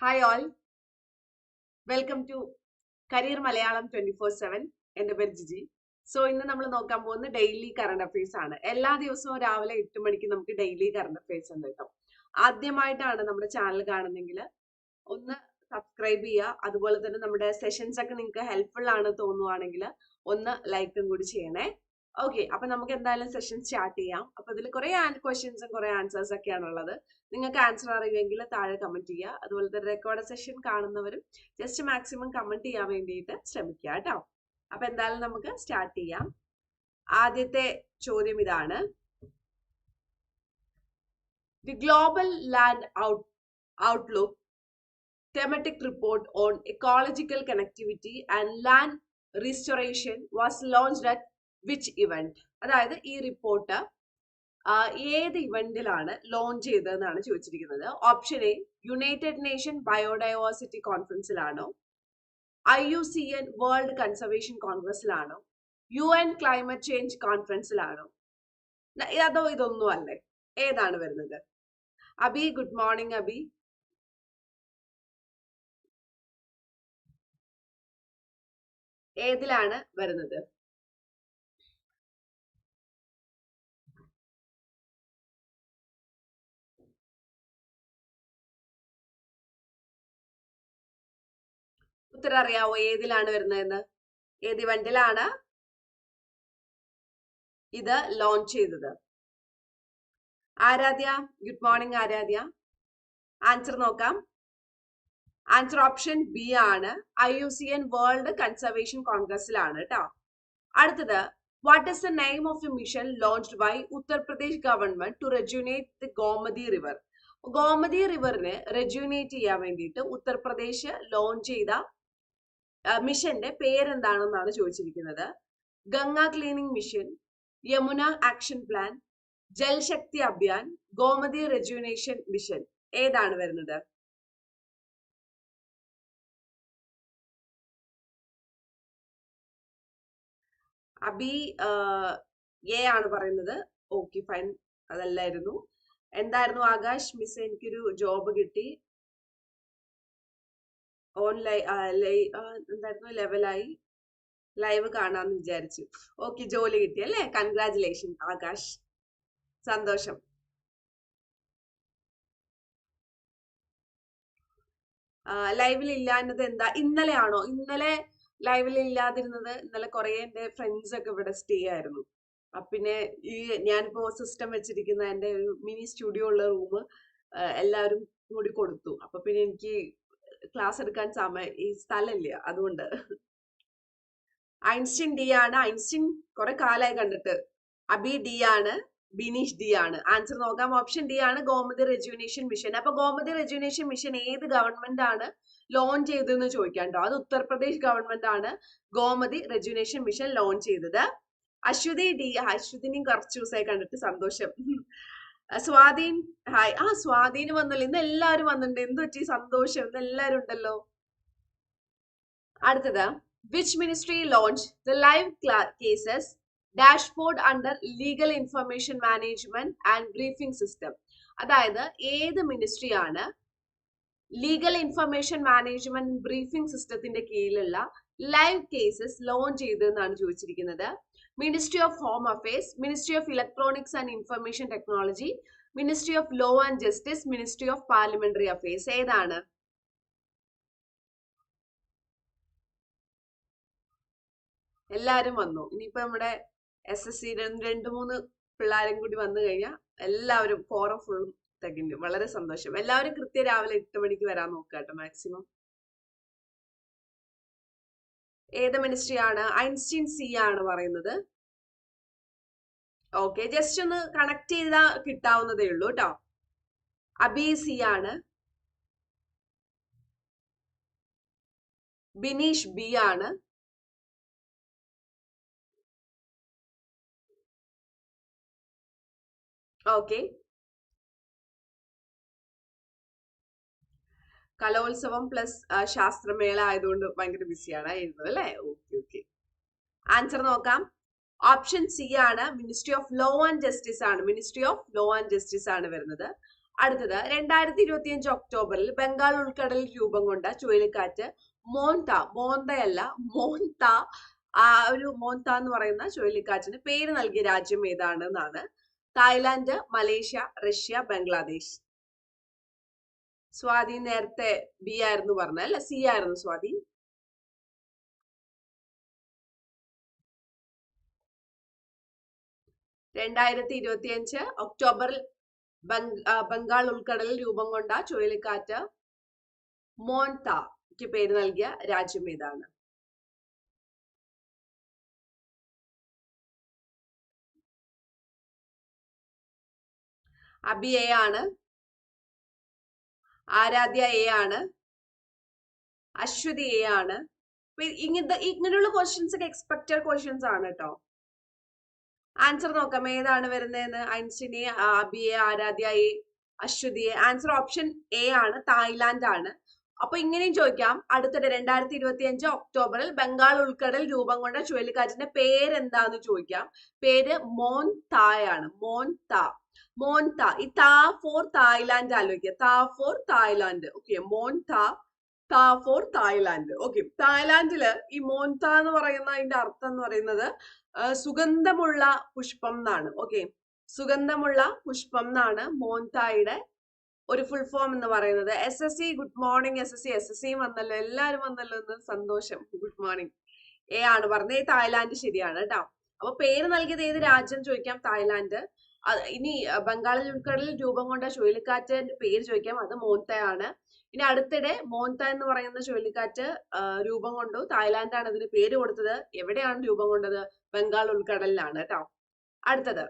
Hi all welcome to career Malayalam twenty four seven എന്റെ പേര് Jiji. So ഇന്ന് നമ്മൾ നോക്കാൻ പോകുന്നത് ഡെയിലി കറണ്ട് അഫയേഴ്സ് ആണ്. എല്ലാ ദിവസവും രാവിലെ എട്ട് മണിക്ക് നമുക്ക് ഡെയിലി കറണ്ട് അഫയേഴ്സ് ഉണ്ട് കേട്ടോ. ആദ്യമായിട്ടാണ് നമ്മുടെ ചാനൽ കാണുന്നെങ്കിൽ ഒന്ന് സബ്സ്ക്രൈബ് ചെയ്യുക. അതുപോലെ തന്നെ നമ്മുടെ സെഷൻസ് ഒക്കെ നിങ്ങൾക്ക് ഹെൽപ്ഫുൾ ആണ് തോന്നുവാണെങ്കിൽ ഒന്ന് ലൈക്കും കൂടി ചെയ്യണേ. ഓക്കെ അപ്പൊ നമുക്ക് എന്തായാലും സെഷൻ സ്റ്റാർട്ട് ചെയ്യാം. അപ്പൊ ഇതിൽ കുറെ ക്വസ്റ്റ്യൻസും കുറെ ആൻസേഴ്സ് ഒക്കെയാണ് ഉള്ളത് നിങ്ങൾക്ക് ആൻസർ അറിയുമെങ്കിൽ താഴെ കമന്റ് ചെയ്യുക. അതുപോലെ തന്നെ റെക്കോർഡ് സെഷൻ കാണുന്നവരും ജസ്റ്റ് മാക്സിമം കമന്റ് ചെയ്യാൻ വേണ്ടിയിട്ട് ശ്രമിക്കുക കേട്ടോ. അപ്പൊ എന്തായാലും നമുക്ക് സ്റ്റാർട്ട് ചെയ്യാം. ആദ്യത്തെ ചോദ്യം ഇതാണ്. The global land out outlook thematic report on ecological connectivity and land restoration was launched at which event അതായത് ഈ റിപ്പോർട്ട് ഏത് ഇവന്റിലാണ് ലോഞ്ച് ചെയ്തതെന്നാണ് ചോദിച്ചിരിക്കുന്നത്. Option A United Nation biodiversity കോൺഫറൻസിലാണോ I U C N world conservation കോൺഗ്രസിലാണോ U N climate change കോൺഫറൻസിലാണോ അതോ ഇതൊന്നും അല്ലേ? ഏതാണ് വരുന്നത്? Abi good morning Abi. ഏതിലാണ് വരുന്നത്? ഉത്തരം അറിയാവോ ഏതിലാണ് വരുന്നതെന്ന്? ഏത് ഇവന്റിലാണ് ഇത് ലോഞ്ച് ചെയ്തത്? Aaradhya? Good morning Aaradhya. Answer നോക്കാം. ആൻസർ ഓപ്ഷൻ ബി ആണ്. I U C N world conservation കോൺഗ്രസിലാണ് കേട്ടോ അടുത്തത് what is the name of a mission launched by Uttar Pradesh government to rejuvenate the Gomti river Gomti റിവറിനെ rejuvenate ചെയ്യാൻ വേണ്ടിയിട്ട് Uttar Pradesh launch ചെയ്ത മിഷന്റെ പേരെന്താണെന്നാണ് ചോദിച്ചിരിക്കുന്നത്? Ganga cleaning mission Yamuna action plan Jal Shakti Abhiyan Gomti rejuvenation mission. ഏതാണ് വരുന്നത്? Abi A ആണ് പറയുന്നത്. Okay fine. അതല്ലായിരുന്നു. എന്തായിരുന്നു ആകാശ് മിസ് എനിക്കൊരു ജോബ് കിട്ടി. ഓൺലൈൻ എന്തായിരുന്നു ലെവലായി? ലൈവ് കാണാന്ന് വിചാരിച്ചു. ഓക്കെ ജോലി കിട്ടി അല്ലേ? കൺഗ്രാചുലേഷൻ ആകാശ്. സന്തോഷം. ലൈവിൽ ഇല്ലാഞ്ഞത് എന്താ? ഇന്നലെ ആണോ ഇന്നലെ ലൈവിൽ ഇല്ലാതിരുന്നത് ഇന്നലെ കുറെ എന്റെ ഫ്രണ്ട്സ് ഒക്കെ ഇവിടെ സ്റ്റേ ആയിരുന്നു. പിന്നെ ഈ ഞാനിപ്പോ സിസ്റ്റം വെച്ചിരിക്കുന്ന എന്റെ ഒരു മിനി സ്റ്റുഡിയോ ഉള്ള റൂം എല്ലാവരും കൂടി കൊടുത്തു. അപ്പൊ പിന്നെ എനിക്ക് ക്ലാസ് എടുക്കാൻ സമയം ഈ സ്ഥലമില്ല. അതുകൊണ്ട്. ഐൻസ്റ്റീൻ ഡി ആണ്. ഐൻസ്റ്റീൻ കുറെ കാലമായി കണ്ടിട്ട്. അബി ഡി ആണ്. ബിനീഷ് ഡി ആണ്. ആൻസർ നോക്കാം. ഓപ്ഷൻ ഡി ആണ് ഗോമതി റെജ്യൂനേഷൻ മിഷൻ അപ്പൊ ഗോമതി റെജ്യൂനേഷൻ മിഷൻ ഏത് ഗവൺമെന്റ് ആണ് ലോഞ്ച് ചെയ്തതെന്ന് ചോദിക്കാൻ കേട്ടോ അത് ഉത്തർപ്രദേശ് ഗവൺമെന്റ് ആണ് ഗോമതി റെജ്യൂനേഷൻ മിഷൻ ലോഞ്ച് ചെയ്തത്. അശ്വതി ഡി അശ്വതിനെയും കുറച്ച് ദിവസമായി കണ്ടിട്ട് സന്തോഷം. സ്വാധീൻ ഹായ്. ആ സ്വാധീന് വന്നല്ലോ. ഇന്ന് എല്ലാരും വന്നിട്ടുണ്ട്. എന്ത് പറ്റി? സന്തോഷം. ഇന്ന് എല്ലാരും ഉണ്ടല്ലോ. അടുത്തത്. Which ministry launch the live cases dashboard under legal information management and briefing system അതായത് ഏത് മിനിസ്ട്രിയാണ് ലീഗൽ ഇൻഫർമേഷൻ മാനേജ്മെന്റ് ബ്രീഫിംഗ് സിസ്റ്റത്തിന്റെ കീഴിലുള്ള ലൈവ് കേസസ് ലോഞ്ച് ചെയ്തതെന്നാണ് ചോദിച്ചിരിക്കുന്നത്. Ministry of home affairs ministry of electronics and information technology ministry of law and justice ministry of parliamentary affairs ഏതാണ്? എല്ലാവരും വന്നു. ഇനിയിപ്പോ നമ്മുടെ എസ് എസ് സി രണ്ട് മൂന്ന് പിള്ളേരും കൂടി വന്നു കഴിഞ്ഞാൽ എല്ലാവരും ഫോറം ഫുള്ളും തികഞ്ഞു. വളരെ സന്തോഷം. എല്ലാവരും കൃത്യ രാവിലെ എട്ട് മണിക്ക് വരാൻ നോക്കുക കേട്ടോ മാക്സിമം ഏത് മിനിസ്ട്രിയാണ് ഐൻസ്റ്റീൻ സി ആണ് പറയുന്നത്. ഓക്കെ ജസ്റ്റ് ഒന്ന് കണക്ട് ചെയ്താൽ കിട്ടാവുന്നതേ ഉള്ളൂ കേട്ടോ അബി സി ആണ്. ബിനീഷ് ബി ആണ്. ഓക്കെ കലോത്സവം പ്ലസ് ശാസ്ത്രമേള ആയതുകൊണ്ട് ഭയങ്കര ബിസിയാണ് എഴുതുന്നത് അല്ലേ? ഓക്കെ ഓക്കെ ആൻസർ നോക്കാം. ഓപ്ഷൻ സി ആണ് ministry of law and justice ആണ്. Ministry of law and justice ആണ് വരുന്നത്. അടുത്തത് രണ്ടായിരത്തി ഇരുപത്തി അഞ്ച് ഒക്ടോബറിൽ ബംഗാൾ ഉൾക്കടലിൽ രൂപം കൊണ്ട ചുഴലിക്കാറ്റ് മോന്ത മോന്തയല്ല മോന്ത ആ ഒരു മോന്ത എന്ന് പറയുന്ന ചുഴലിക്കാറ്റിന് പേര് നൽകിയ രാജ്യം ഏതാണെന്നാണ് Thailand Malaysia Russia Bangladesh. Swathi നേരത്തെ ബി ആയിരുന്നു പറഞ്ഞ അല്ല? സി ആയിരുന്നു സ്വാതി. രണ്ടായിരത്തി ഇരുപത്തി അഞ്ച് ഒക്ടോബറിൽ ബംഗാൾ ഉൾക്കടലിൽ രൂപം കൊണ്ട ചുഴലിക്കാറ്റ് മോൻത പേര് നൽകിയ രാജ്യം ഏതാണ്? അബി എ ആണ് ആരാധ്യ എ ആണ്. അശ്വതി എ ആണ്. ഇങ്ങനത്തെ ഇങ്ങനെയുള്ള ക്വസ്റ്റ്യൻസ് ഒക്കെ എക്സ്പെക്റ്റഡ് ക്വസ്റ്റ്യൻസ് ആണ് കേട്ടോ ആൻസർ നോക്കാം. ഏതാണ് വരുന്നതെന്ന്? ഐൻസ്റ്റീൻ അബിയെ ആരാധ്യയെ അശ്വതിയെ. ആൻസർ ഓപ്ഷൻ എ ആണ്. തായ്ലാന്റ് ആണ്. അപ്പൊ ഇങ്ങനെയും ചോദിക്കാം. അടുത്തിടെ രണ്ടായിരത്തി ഇരുപത്തി അഞ്ച് ഒക്ടോബറിൽ ബംഗാൾ ഉൾക്കടൽ രൂപം കൊണ്ട ചുഴലിക്കാറ്റിന്റെ പേരെന്താന്ന് ചോദിക്കാം. പേര് മോൻ തായാണ് മോൻ താ. മോൻ താ. ഈ താ ഫോർ തായ്ലാന്റ് ആലോചിക്കുക. താ ഫോർ തായ്ലാന്റ് ഓക്കെ മോൻ താ. ഫോർ തായ്ലാന്റ് ഓക്കെ തായ്ലാന്റിൽ ഈ മോൻത എന്ന് പറയുന്ന അതിന്റെ അർത്ഥം എന്ന് പറയുന്നത് സുഗന്ധമുള്ള പുഷ്പം എന്നാണ്. ഓക്കെ സുഗന്ധമുള്ള പുഷ്പം എന്നാണ് മോൻതായുടെ ഒരു ഫുൾ ഫോം എന്ന് പറയുന്നത്. S S C good morning S S C S S സിയും വന്നല്ലോ. എല്ലാവരും വന്നല്ലോ എന്ന് സന്തോഷം. ഗുഡ് മോർണിംഗ് എ ആണ് പറഞ്ഞത്. ഈ തായ്ലാന്റ് ശരിയാണ് കേട്ടോ. അപ്പൊ പേര് നൽകിയത് ഏത് രാജ്യം ചോദിക്കാം. തായ്ലാന്റ് ഇനി ബംഗാളിൽ ഉൾക്കടലിൽ രൂപം കൊണ്ട ചുഴലിക്കാറ്റിന്റെ പേര് ചോദിക്കാം. അത് മോന്തയാണ് ഇനി അടുത്തിടെ മോൻത എന്ന് പറയുന്ന ചുഴലിക്കാറ്റ് രൂപം കൊണ്ടു തായ്ലാന്റാണ് അതിന് പേര് കൊടുത്തത്. എവിടെയാണ് രൂപം കൊണ്ടത്? ബംഗാൾ ഉൾക്കടലിലാണ് കേട്ടോ. അടുത്തത്.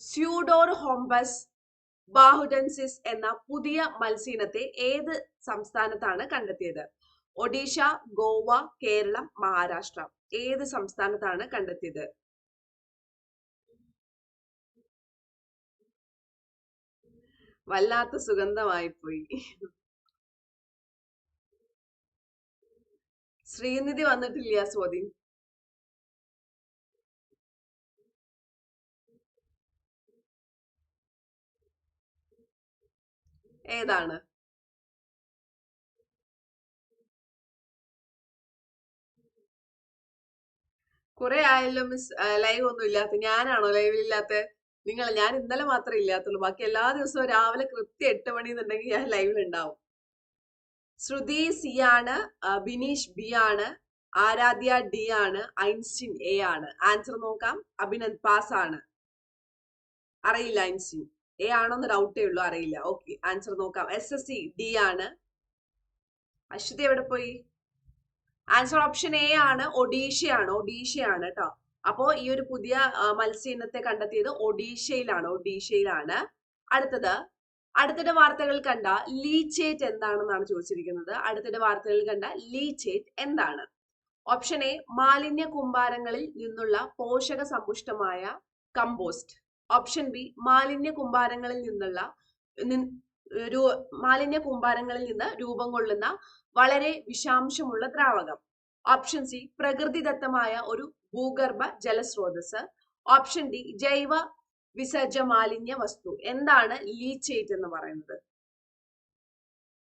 സ്യൂഡോർ ഹോംബസ് ബാഹുഡൻസിസ് എന്ന പുതിയ മത്സ്യയിനത്തെ ഏത് സംസ്ഥാനത്താണ് കണ്ടെത്തിയത്? ഒഡീഷ ഗോവ കേരളം മഹാരാഷ്ട്ര. ഏത് സംസ്ഥാനത്താണ് കണ്ടെത്തിയത്? വല്ലാത്ത സുഗന്ധമായി പോയി ശ്രീനിധി വന്നിട്ടില്ല സ്വാതി. ഏതാണ്? കുറെ ആയല്ലോ മിസ് ലൈവ് ഒന്നും ഇല്ലാത്ത. ഞാനാണോ ലൈവിൽ ഇല്ലാത്ത നിങ്ങൾ ഞാൻ ഇന്നലെ മാത്രമേ ഇല്ലാത്തുള്ളൂ. ബാക്കി എല്ലാ ദിവസവും രാവിലെ കൃത്യം എട്ട് മണി എന്നുണ്ടെങ്കിൽ ഞാൻ ലൈവിൽ ഉണ്ടാവും ശ്രുതി സി ആണ് ബിനീഷ് ബി ആണ് ആരാധ്യ ഡി ആണ് ഐൻസ്റ്റിൻ എ ആണ്. ആൻസർ നോക്കാം. അഭിനന്ദ് പാസ് ആണ്. അറിയില്ല ഐൻസ്റ്റിൻ. എ ആണോന്ന് ഡൗട്ടേ ഉള്ളൂ അറിയില്ല. ഓക്കെ ആൻസർ നോക്കാം. എസ് എസ് സി ഡി ആണ്. അശ്വതി എവിടെ പോയി? ആൻസർ ഓപ്ഷൻ എ ആണ്. ഒഡീഷയാണ്. ഒഡീഷയാണ് കേട്ടോ അപ്പോ ഈ ഒരു പുതിയ മത്സ്യ ഇനത്തെ കണ്ടെത്തിയത് ഒഡീഷയിലാണ് ഒഡീഷയിലാണ്. അടുത്തത് അടുത്തിടെ വാർത്തകൾ കണ്ട ലീച്ചേറ്റ് എന്താണെന്നാണ് ചോദിച്ചിരിക്കുന്നത്. അടുത്തിടെ വാർത്തകൾ കണ്ട ലീച്ചേറ്റ് എന്താണ്? ഓപ്ഷൻ എ മാലിന്യ കുമ്പാരങ്ങളിൽ നിന്നുള്ള പോഷക സമ്പുഷ്ടമായ കമ്പോസ്റ്റ്. ഓപ്ഷൻ ബി മാലിന്യ കുമ്പാരങ്ങളിൽ നിന്നുള്ള മാലിന്യ കുമ്പാരങ്ങളിൽ നിന്ന് രൂപം കൊള്ളുന്ന വളരെ വിഷാംശമുള്ള ദ്രാവകം. ഓപ്ഷൻ സി പ്രകൃതിദത്തമായ ഒരു ഭൂഗർഭ ജലസ്രോതസ് ഓപ്ഷൻ ഡി ജൈവ വിസർജ മാലിന്യ വസ്തു. എന്താണ് ലീച്ചേറ്റ് എന്ന് പറയുന്നത്?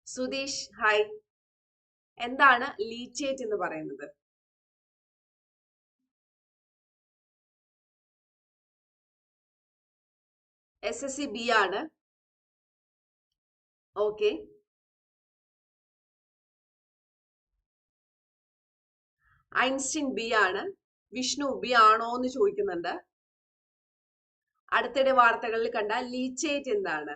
സുധീഷ് ഹായ് എന്താണ് ലീച്ചേറ്റ് എന്ന് പറയുന്നത്? എസ് എസ് സി ബി ആണ്. ഓക്കെ ഐൻസ്റ്റീൻ ബി ആണ്. വിഷ്ണു ബി ആണോ എന്ന് ചോദിക്കുന്നുണ്ട്. അടുത്തിടെ വാർത്തകളിൽ കണ്ട ലീച്ചേറ്റ് എന്താണ്?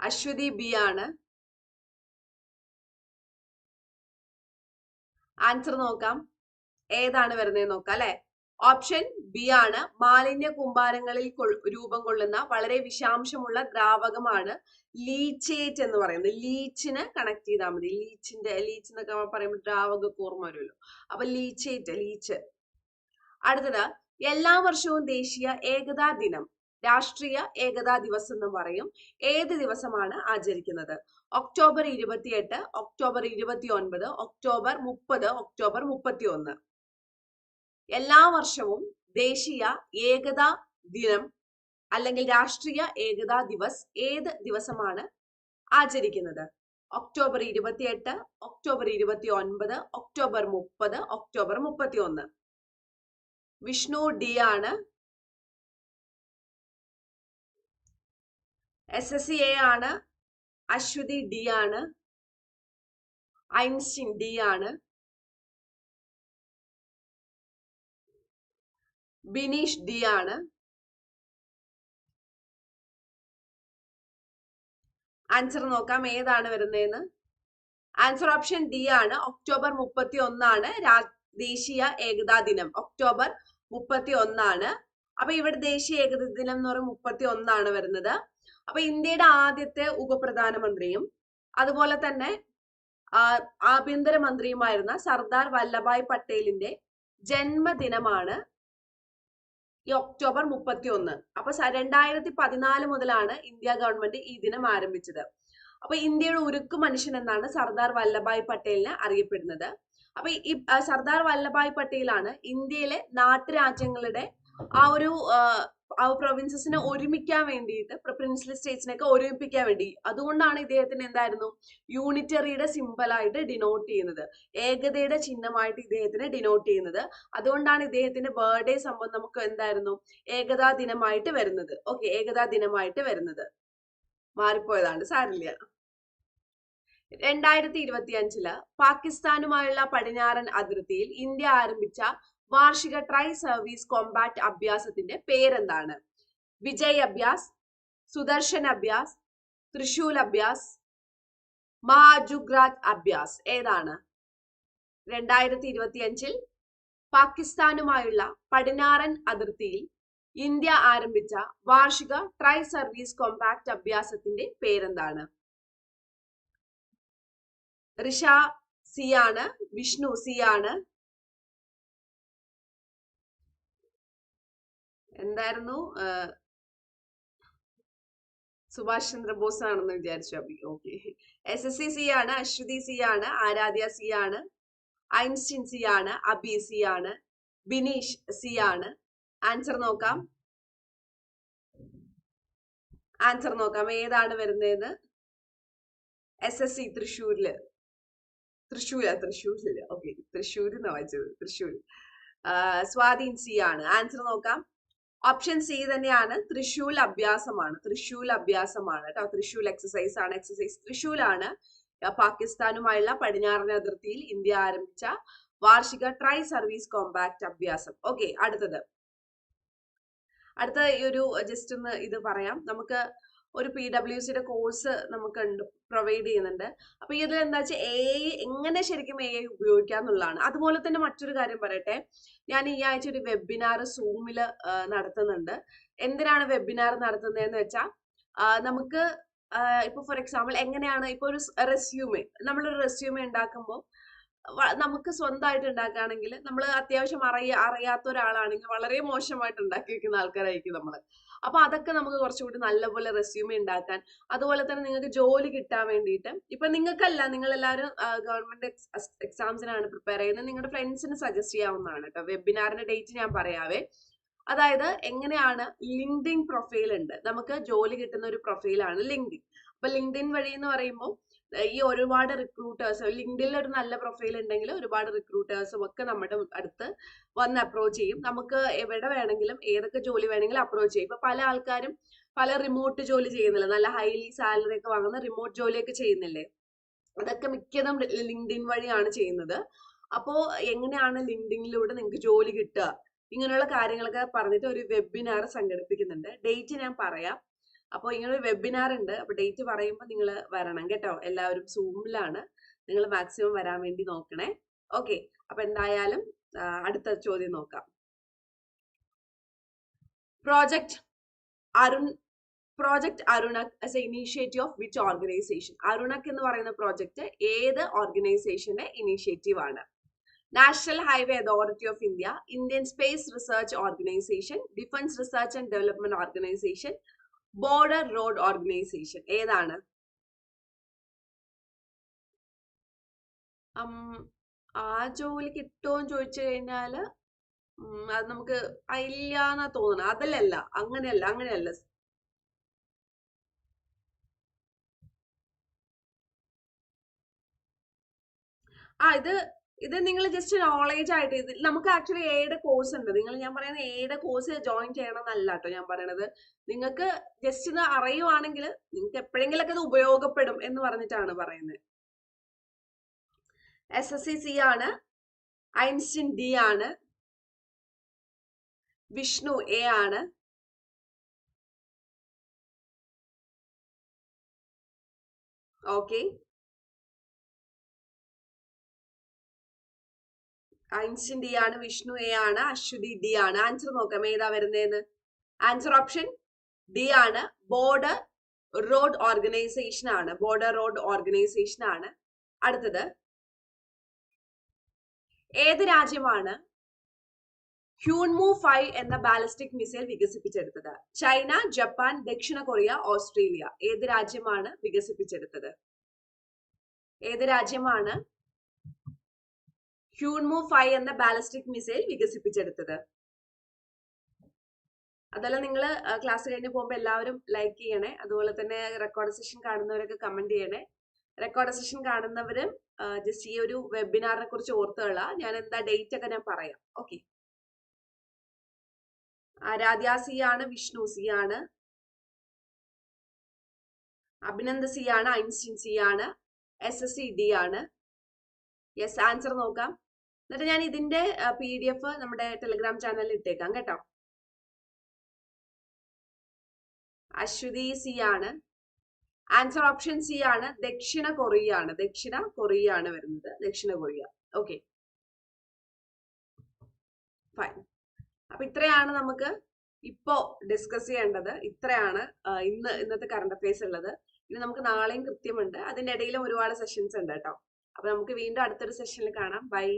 അശ്വതി ബി ആണ്. ആൻസർ നോക്കാം. ഏതാണ് വരുന്നത് നോക്കാം അല്ലെ? ഓപ്ഷൻ ബി ആണ്. മാലിന്യ കുമ്പാരങ്ങളിൽ രൂപം കൊള്ളുന്ന വളരെ വിഷാംശമുള്ള ദ്രാവകമാണ് ലീച്ചേറ്റ് എന്ന് പറയുന്നത്. ലീച്ചിനെ കണക്ട് ചെയ്താൽ മതി. ലീച്ചിന്റെ ലീച്ച് എന്നൊക്കെ പറയുമ്പോൾ ദ്രാവക കൂർമ്മ വരുമല്ലോ. അപ്പൊ ലീച്ചേറ്റ് ലീച്ച്. അടുത്തത് എല്ലാ വർഷവും ദേശീയ ഏകതാ ദിനം. രാഷ്ട്രീയ ഏകതാ ദിവസം എന്ന് പറയും. ഏത് ദിവസമാണ് ആചരിക്കുന്നത്? ഒക്ടോബർ ഇരുപത്തിയെട്ട് ഒക്ടോബർ ഇരുപത്തി ഒൻപത് ഒക്ടോബർ മുപ്പത് ഒക്ടോബർ മുപ്പത്തി ഒന്ന് എല്ലാ വർഷവും ദേശീയ ഏകതാ ദിനം അല്ലെങ്കിൽ രാഷ്ട്രീയ ഏകതാ ദിവസ് ഏത് ദിവസമാണ് ആചരിക്കുന്നത്? ഒക്ടോബർ ഇരുപത്തിയെട്ട് ഒക്ടോബർ ഇരുപത്തി ഒൻപത് ഒക്ടോബർ മുപ്പത് ഒക്ടോബർ മുപ്പത്തി ഒന്ന് വിഷ്ണു ഡി ആണ്. എസ് എസ് സി എ ആണ്. അശ്വതി ഡി ആണ്. ഐൻസ്റ്റീൻ ഡി ആണ്. ബിനീഷ് ഡി ആണ്. ആൻസർ നോക്കാം ഏതാണ് വരുന്നതെന്ന്? ആൻസർ ഓപ്ഷൻ ഡി ആണ്. ഒക്ടോബർ മുപ്പത്തി ഒന്നാണ് ദേശീയ ഏകതാ ദിനം. ഒക്ടോബർ മുപ്പത്തി ഒന്നാണ് അപ്പൊ ഇവിടെ ദേശീയ ഏകതാ ദിനം എന്ന് പറയുമ്പോൾ മുപ്പത്തി ഒന്നാണ് വരുന്നത്. അപ്പൊ ഇന്ത്യയുടെ ആദ്യത്തെ ഉപപ്രധാനമന്ത്രിയും അതുപോലെ തന്നെ ആഭ്യന്തര മന്ത്രിയുമായിരുന്ന സർദാർ വല്ലഭായ് പട്ടേലിന്റെ ജന്മദിനമാണ് ഈ ഒക്ടോബർ മുപ്പത്തി ഒന്ന് അപ്പൊ രണ്ടായിരത്തി പതിനാല് മുതലാണ് ഇന്ത്യ ഗവൺമെന്റ് ഈ ദിനം ആരംഭിച്ചത്. അപ്പൊ ഇന്ത്യയുടെ ഉരുക്കു മനുഷ്യൻ എന്നാണ് സർദാർ വല്ലഭായ് പട്ടേലിനെ അറിയപ്പെടുന്നത്. അപ്പൊ ഈ സർദാർ വല്ലഭായ് പട്ടേലാണ് ഇന്ത്യയിലെ നാട്ടുരാജ്യങ്ങളുടെ ആ ഒരു പ്രൊവിൻസസിനെ ഒരുമിക്കാൻ വേണ്ടിയിട്ട് പ്രിൻസിലി സ്റ്റേറ്റ്സിനെയൊക്കെ ഒരുമിപ്പിക്കാൻ വേണ്ടി. അതുകൊണ്ടാണ് ഇദ്ദേഹത്തിന് എന്തായിരുന്നു? യൂണിറ്ററിയുടെ സിമ്പലായിട്ട് ഡിനോട്ട് ചെയ്യുന്നത്. ഏകതയുടെ ചിഹ്നമായിട്ട് ഇദ്ദേഹത്തിന് ഡിനോട്ട് ചെയ്യുന്നത്. അതുകൊണ്ടാണ് ഇദ്ദേഹത്തിന്റെ ബർത്ത്ഡേ സംഭവം നമുക്ക് എന്തായിരുന്നു? ഏകതാ ദിനമായിട്ട് വരുന്നത്. ഓക്കെ ഏകതാ ദിനമായിട്ട് വരുന്നത്. മാറിപ്പോയതാണ് സാരില്ല രണ്ടായിരത്തി ഇരുപത്തി അഞ്ചിൽ പാകിസ്ഥാനുമായുള്ള പടിഞ്ഞാറൻ അതിർത്തിയിൽ ഇന്ത്യ ആരംഭിച്ച വാർഷിക ട്രൈ സർവീസ് കോമ്പാക്ട് അഭ്യാസത്തിന്റെ പേരെന്താണ്? വിജയ് അഭ്യാസ് സുദർശൻ അഭ്യാസ് തൃശൂൽ അഭ്യാസ് മഹാജുഗ്രാജ് അഭ്യാസ് ഏതാണ്? രണ്ടായിരത്തി ഇരുപത്തി അഞ്ചിൽ പാകിസ്ഥാനുമായുള്ള പടിഞ്ഞാറൻ അതിർത്തിയിൽ ഇന്ത്യ ആരംഭിച്ച വാർഷിക ട്രൈ സർവീസ് കോമ്പാക്ട് അഭ്യാസത്തിന്റെ പേരെന്താണ്? ഋഷ സി ആണ് വിഷ്ണു സി ആണ് എന്തായിരുന്നു? സുഭാഷ് ചന്ദ്രബോസ് ആണെന്ന് വിചാരിച്ചു. Abi okay. S S C C ആണ് അശ്വതി സി ആണ് ആരാധ്യ സി ആണ് ഐൻസ്റ്റീൻ സി ആണ് അബി സി ആണ് ബിനീഷ് സി ആണ്. ആൻസർ നോക്കാം. ആൻസർ നോക്കാം. ഏതാണ് വരുന്നതെന്ന്? എസ് എസ് സി തൃശ്ശൂരിൽ. തൃശ്ശൂരാ തൃശ്ശൂരിൽ. ഓക്കെ. തൃശ്ശൂർ എന്നാ വായിച്ചത് തൃശ്ശൂർ സ്വാധീൻ സി ആണ്. ആൻസർ നോക്കാം. ഓപ്ഷൻ സി തന്നെയാണ്. തൃശൂൽ അഭ്യാസമാണ്. തൃശൂൽ അഭ്യാസമാണ് കേട്ടോ. തൃശൂൽ എക്സസൈസ് ആണ് എക്സസൈസ് തൃശൂലാണ് പാകിസ്ഥാനുമായുള്ള പടിഞ്ഞാറൻ അതിർത്തിയിൽ ഇന്ത്യ ആരംഭിച്ച വാർഷിക ട്രൈ സർവീസ് കോമ്പാക്ട് അഭ്യാസം. ഓക്കെ അടുത്തത്. അടുത്ത ഈ ഒരു ജസ്റ്റ് ഒന്ന് ഇത് പറയാം. നമുക്ക് ഒരു പി ഡബ്ല്യു സിയുടെ കോഴ്സ് നമുക്ക് പ്രൊവൈഡ് ചെയ്യുന്നുണ്ട്. അപ്പൊ ഇതിൽ എന്താ വെച്ചാൽ എ ഐ എങ്ങനെ ശരിക്കും എ ഐ ഉപയോഗിക്കാം എന്നുള്ളതാണ്. അതുപോലെ തന്നെ മറ്റൊരു കാര്യം പറയട്ടെ. ഞാൻ ഈ ആഴ്ച ഒരു വെബിനാർ സൂമിൽ നടത്തുന്നുണ്ട്. എന്തിനാണ് വെബിനാർ നടത്തുന്നതെന്ന് വെച്ചാൽ നമുക്ക് ഇപ്പൊ ഫോർ എക്സാമ്പിൾ എങ്ങനെയാണ് ഇപ്പൊ ഒരു റെസ്യൂമേ നമ്മളൊരു റെസ്യൂമേ ഉണ്ടാക്കുമ്പോൾ നമുക്ക് സ്വന്തമായിട്ട് ഉണ്ടാക്കുകയാണെങ്കിൽ നമ്മൾ അത്യാവശ്യം അറിയ അറിയാത്ത ഒരാളാണെങ്കിൽ വളരെ മോശമായിട്ട് ഉണ്ടാക്കി വെക്കുന്ന ആൾക്കാരായിരിക്കും നമ്മൾ അപ്പൊ അതൊക്കെ നമുക്ക് കുറച്ചുകൂടി നല്ലപോലെ റെസ്യൂമെ ഉണ്ടാക്കാൻ അതുപോലെ തന്നെ നിങ്ങൾക്ക് ജോലി കിട്ടാൻ വേണ്ടിയിട്ട് ഇപ്പൊ നിങ്ങൾക്കല്ല നിങ്ങൾ എല്ലാവരും ഗവൺമെന്റ് എക്സാംസിനാണ് പ്രിപ്പയർ ചെയ്യുന്നത്. നിങ്ങളുടെ ഫ്രണ്ട്സിന് സജസ്റ്റ് ചെയ്യാവുന്നതാണ് കേട്ടോ. വെബിനാറിന്റെ ഡേറ്റ് ഞാൻ പറയാവേ. അതായത് എങ്ങനെയാണ് ലിങ്ക്ഡിൻ പ്രൊഫൈൽ ഉണ്ട്. നമുക്ക് ജോലി കിട്ടുന്ന ഒരു പ്രൊഫൈലാണ് ലിങ്ക്ഡിൻ അപ്പൊ ലിങ്ക്ഡിൻ വഴി എന്ന് പറയുമ്പോൾ ഈ ഒരുപാട് റിക്രൂട്ടേഴ്സ് ലിങ്ക്ഡിനിൽ ഒരു നല്ല പ്രൊഫൈൽ ഉണ്ടെങ്കിൽ ഒരുപാട് റിക്രൂട്ടേഴ്സും ഒക്കെ നമ്മുടെ അടുത്ത് വന്ന് അപ്രോച്ച് ചെയ്യും. നമുക്ക് എവിടെ വേണമെങ്കിലും ഏതൊക്കെ ജോലി വേണമെങ്കിലും അപ്രോച്ച് ചെയ്യും. ഇപ്പൊ പല ആൾക്കാരും പല റിമോട്ട് ജോലി ചെയ്യുന്നില്ല? നല്ല ഹൈലി സാലറി ഒക്കെ വാങ്ങുന്ന റിമോട്ട് ജോലിയൊക്കെ ചെയ്യുന്നില്ലേ? അതൊക്കെ മിക്കതും ലിങ്ക്ഡിൻ വഴിയാണ് ചെയ്യുന്നത്. അപ്പോ എങ്ങനെയാണ് ലിങ്ക്ഡിനിലൂടെ നിങ്ങൾക്ക് ജോലി കിട്ടുക? ഇങ്ങനെയുള്ള കാര്യങ്ങളൊക്കെ പറഞ്ഞിട്ട് ഒരു വെബിനാർ സംഘടിപ്പിക്കുന്നുണ്ട്. ഡേറ്റ് ഞാൻ പറയാം. അപ്പോൾ ഇങ്ങനെ ഒരു വെബിനാർ ഉണ്ട്. അപ്പോൾ ഡേറ്റ് പറയുമ്പോൾ നിങ്ങൾ വരണം കേട്ടോ. എല്ലാവരും സൂമിലാണ് നിങ്ങൾ മാക്സിമം വരാൻ വേണ്ടി നോക്കണേ. ഓക്കെ അപ്പൊ എന്തായാലും അടുത്ത ചോദ്യം നോക്കാം. Project Arun project Arunank as a initiative of which organisation Arunank എന്ന് പറയുന്ന പ്രോജക്റ്റ് ഏത് ഓർഗനൈസേഷന്റെ ഇനീഷ്യേറ്റീവ് ആണ്? National highway authority of India Indian space research organisation defence research and development organisation border road organisation ഏതാണ്? ആ ജോലി കിട്ടുമോ ചോദിച്ചു കഴിഞ്ഞാൽ അത് നമുക്ക് ഇല്ലാന്നാ തോന്നണം. അതല്ലല്ല അങ്ങനെയല്ല അങ്ങനെയല്ല. ആ ഇത് ഇത് നിങ്ങൾ ജസ്റ്റ് നോളേജ് ആയിട്ട് ഇത് നമുക്ക് ആക്ച്വലി എയുടെ കോഴ്സ് ഉണ്ട്. നിങ്ങൾ ഞാൻ പറയുന്നത് എയുടെ കോഴ്സ് ജോയിൻ ചെയ്യണം എന്നല്ല കേട്ടോ ഞാൻ പറയണത്. നിങ്ങൾക്ക് ജസ്റ്റ് ഇത് അറിയുവാണെങ്കിൽ നിങ്ങൾക്ക് എപ്പോഴെങ്കിലൊക്കെ ഇത് ഉപയോഗപ്പെടും എന്ന് പറഞ്ഞിട്ടാണ് പറയുന്നത്. എസ് എസ് സി സി ആണ്. ഐൻസ്റ്റിൻ ഡി ആണ്. വിഷ്ണു എ ആണ്. ഓക്കെ ഐൻസ്റ്റീൻ ഡി ആണ് വിഷ്ണു എ ആണ് അശ്വതി ഡി ആണ്. ആൻസർ നോക്കാം ഏതാ വരുന്നതെന്ന് ആൻസർ ഓപ്ഷൻ ഡി ആണ് ബോർഡർ റോഡ് ഓർഗനൈസേഷൻ ആണ്. ബോർഡർ റോഡ് ഓർഗനൈസേഷൻ ആണ്. അടുത്തത്. ഏത് രാജ്യമാണ് ഹ്യൂൺമു ഫൈവ് എന്ന ബാലിസ്റ്റിക് മിസൈൽ വികസിപ്പിച്ചെടുത്തത്? ചൈന ജപ്പാൻ ദക്ഷിണ കൊറിയ ഓസ്ട്രേലിയ. ഏത് രാജ്യമാണ് വികസിപ്പിച്ചെടുത്തത്? ഏത് രാജ്യമാണ് ഹ്യൂൺമു ഫൈവ് എന്ന ബാലിസ്റ്റിക് മിസൈൽ വികസിപ്പിച്ചെടുത്തത്. അതല്ല നിങ്ങൾ ക്ലാസ് കഴിഞ്ഞ് പോകുമ്പോൾ എല്ലാവരും ലൈക്ക് ചെയ്യണേ. അതുപോലെ തന്നെ റെക്കോർഡ് സെഷൻ കാണുന്നവരൊക്കെ കമന്റ് ചെയ്യണേ. റെക്കോർഡ് സെഷൻ കാണുന്നവരും ജസ്റ്റ് ഈ ഒരു വെബിനാറിനെ കുറിച്ച് ഓർത്തുകൊള്ള. ഞാൻ എന്താ ഡേറ്റ് ഒക്കെ ഞാൻ പറയാം. ഓക്കെ ആരാധ്യ സി ആണ് വിഷ്ണു സി ആണ്. അഭിനന്ദ സി ആണ് ഐൻസ്റ്റീൻ സി ആണ്. എസ് എസ് സി ഡി ആണ്. യെസ് ആൻസർ നോക്കാം. എന്നിട്ട് ഞാൻ ഇതിന്റെ പി ഡി എഫ് നമ്മുടെ ടെലിഗ്രാം ചാനലിൽ ഇട്ടേക്കാം കേട്ടോ. അശ്വതി സി ആണ്. ആൻസർ ഓപ്ഷൻ സി ആണ്. ദക്ഷിണ കൊറിയ ആണ് ദക്ഷിണ കൊറിയ ആണ് വരുന്നത്. ദക്ഷിണ കൊറിയ. ഓക്കെ ഫൈൻ അപ്പൊ ഇത്രയാണ് നമുക്ക് ഇപ്പോ ഡിസ്കസ് ചെയ്യേണ്ടത്. ഇത്രയാണ് ഇന്ന് ഇന്നത്തെ കറണ്ട് അഫയേഴ്സ് ഉള്ളത്. ഇനി നമുക്ക് നാളെയും കൃത്യമുണ്ട്. അതിന്റെ ഇടയിലും ഒരുപാട് സെഷൻസ് ഉണ്ട് കേട്ടോ. അപ്പൊ നമുക്ക് വീണ്ടും അടുത്തൊരു സെഷനിൽ കാണാം. ബൈ